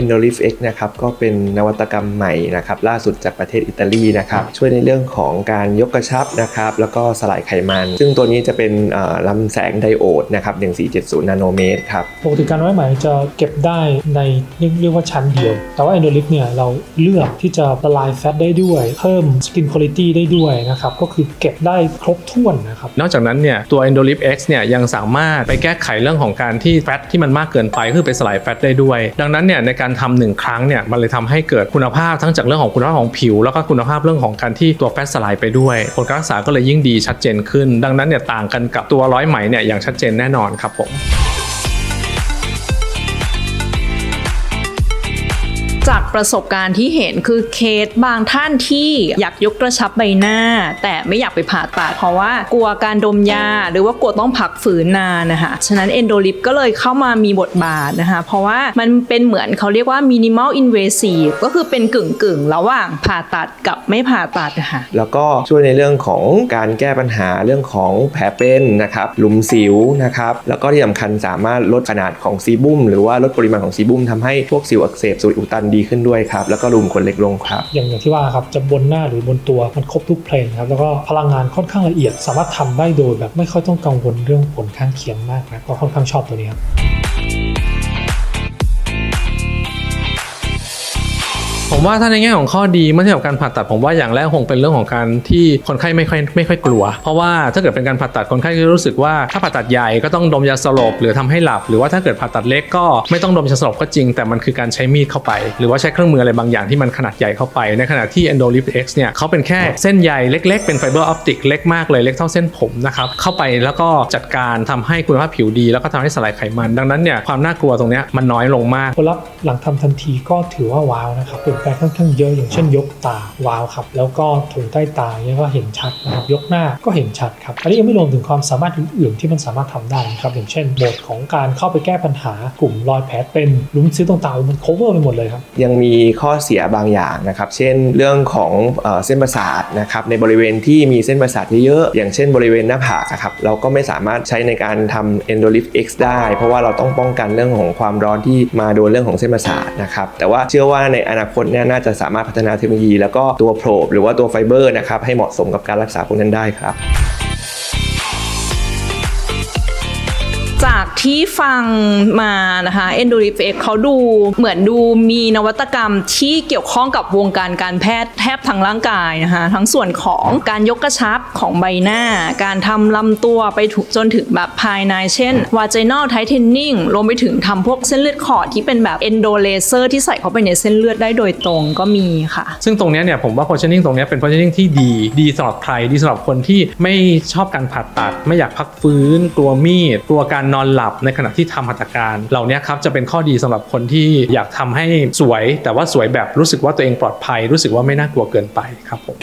Endolif X นะครับก็เป็นนวัตกรรมใหม่นะครับล่าสุดจากประเทศอิตาลีนะครับช่วยในเรื่องของการยกกระชับนะครับแล้วก็สลายไขมัน ซึ่งตัวนี้จะเป็นเอ่อลำแสงไดโอดนะครับ1470 นาโนเมตรครับปกติการไว้ไหมจะเก็บได้ในเรียกเรียกว่าชั้นเดียว แต่ว่า Endolif เนี่ยเราเลือกที่จะละลายแฟตได้ด้วย เพิ่ม skin quality ได้ด้วยนะครับก็คือเก็บได้ครบถ้วนนะครับนอกจากนั้นเนี่ยตัว Endolip X เนี่ยยังสามารถไปแก้ไขเรื่องของการที่แฟตที่มันมากเกินไปคือไปสลายแฟตได้ด้วย ดังนั้นเนี่ยในการทำหนึ่งครั้งเนี่ยมันเลยทำให้เกิดคุณภาพทั้งจากเรื่องของคุณภาพของผิว แล้วก็คุณภาพเรื่องของการที่ตัวแฟตสลายไปด้วย ผลการรักษาก็เลยยิ่งดีชัดเจนขึ้น ดังนั้นเนี่ยต่างกันกับตัวร้อยไหมเนี่ยอย่างชัดเจนแน่นอนครับผม จากประสบการณ์ที่เห็นคือเคสบางท่านที่อยากยกกระชับใบหน้า แต่ไม่อยากไปผ่าตัดเพราะว่ากลัวการดมยา หรือว่ากลัวต้องพักฝืนนานนะคะฉะนั้นเอนโดลิปก็เลยเข้ามามีบทบาทนะคะเพราะว่ามันเป็นเหมือนเขาเรียกว่า minimal invasive ก็คือเป็นกึ่งกึ่งระหว่างผ่าตัดกับไม่ผ่าตัดนะคะแล้วก็ช่วยในเรื่องของการแก้ปัญหาเรื่องของแผลเป็นนะครับหลุมสิวนะครับแล้วก็ที่สำคัญสามารถลดขนาดของซีบุ้มหรือว่าลดปริมาณของซีบุ้มทำให้พวกสิวอักเสบสิวอุดตันดีขึ้นด้วยครับแล้วก็รูมขนเล็กลงครับ อย่างอย่างที่ว่าครับจะบนหน้าหรือบนตัวมันครบทุกเพลนครับแล้วก็พลังงานค่อนข้างละเอียด สามารถทำได้โดยแบบไม่ค่อยต้องกังวลเรื่องผลข้างเคียงมากนะก็ค่อนข้างชอบตัวนี้ครับ ผมว่าถ้าในแง่ของข้อดีเมื่อเทียบกับการผ่าตัดผมว่าอย่างแรกคงเป็นเรื่องของการที่คนไข้ไม่ค่อยไม่ค่อยกลัว เพราะว่าถ้าเกิดเป็นการผ่าตัดคนไข้จะรู้สึกว่าถ้าผ่าตัดใหญ่ก็ต้องดมยาสลบหรือทำให้หลับ หรือว่าถ้าเกิดผ่าตัดเล็กก็ไม่ต้องดมยาสลบก็จริง แต่มันคือการใช้มีดเข้าไป หรือว่าใช้เครื่องมืออะไรบางอย่างที่มันขนาดใหญ่เข้าไป ในขณะที่ Endolip X เนี่ยเขาเป็นแค่เส้นใยเล็ก ๆ เป็นไฟเบอร์ออปติกเล็กมากเลยเล็กเท่าเส้นผมนะครับเข้าไปแล้วก็จัดการทำให้คุณภาพผิวดี แล้วก็ทำให้สลายไขมัน ดังนั้นเนี่ยความน่ากลัวตรงนี้มันน้อยลงมากผลลัพธ์หลังทำทันทีก็ถือว่าว้าวนะครับเปลี่ยนแปลงค่อนข้างเยอะอย่างเช่นยกตาวาวครับ แล้วก็ถุงใต้ตาเนี่ยก็เห็นชัดนะครับยกหน้าก็เห็นชัดครับอันนี้ยังไม่รวมถึงความสามารถอื่นๆที่มันสามารถทำได้นะครับอย่างเช่นโหมดของการเข้าไปแก้ปัญหากลุ่มรอยแผลเป็นลุมซิ้วต่างๆมัน cover ไปหมดเลยครับยังมีข้อเสียบางอย่างนะครับเช่นเรื่องของเออเส้นประสาทนะครับในบริเวณที่มีเส้นประสาทเยอะๆอย่างเช่นบริเวณหน้าผากครับเราก็ไม่สามารถใช้ในการทำ Endolift X ได้ เพราะว่าเราต้องป้องกันเรื่องของความร้อนที่มาโดนเรื่องของเส้นประสาทนะครับแต่ว่าเชื่อว่าในอนาคตเนี่ยน่าจะสามารถพัฒนาเทคโนโลยี แล้วก็ตัวโพรบหรือว่าตัวไฟเบอร์นะครับให้เหมาะสมกับการรักษาพวกนั้นได้ครับ ที่ฟังมานะคะ e n d o r i f X เขาดูเหมือนดูมีนวัตกรรมที่เกี่ยวข้องกับวงการการแพทย์แทบทั้งร่างกายนะคะ ทั้งส่วนของการยกกระชับของใบหน้า การทำลำตัวไปถูกจนถึงแบบภายในเช่น vaginal tightening รวมไปถึงทำพวกเส้นเลือดขอดที่เป็นแบบ endo laser ที่ใส่เข้าไปในเส้นเลือดได้โดยตรงก็มีค่ะ ซึ่งตรงนี้เนี่ยผมว่า positioning ตรงนี้เป็น positioning ที่ดี ดีสำหรับใคร ดีสำหรับคนที่ไม่ชอบการผ่าตัด ไม่อยากพักฟื้น กลัวมีด กลัวการนอนหลับบในขณะที่ทำหัตถการ เหล่านี้ครับจะเป็นข้อดีสำหรับคนที่อยากทำให้สวย แต่ว่าสวยแบบรู้สึกว่าตัวเองปลอดภัย รู้สึกว่าไม่น่ากลัวเกินไปครับผม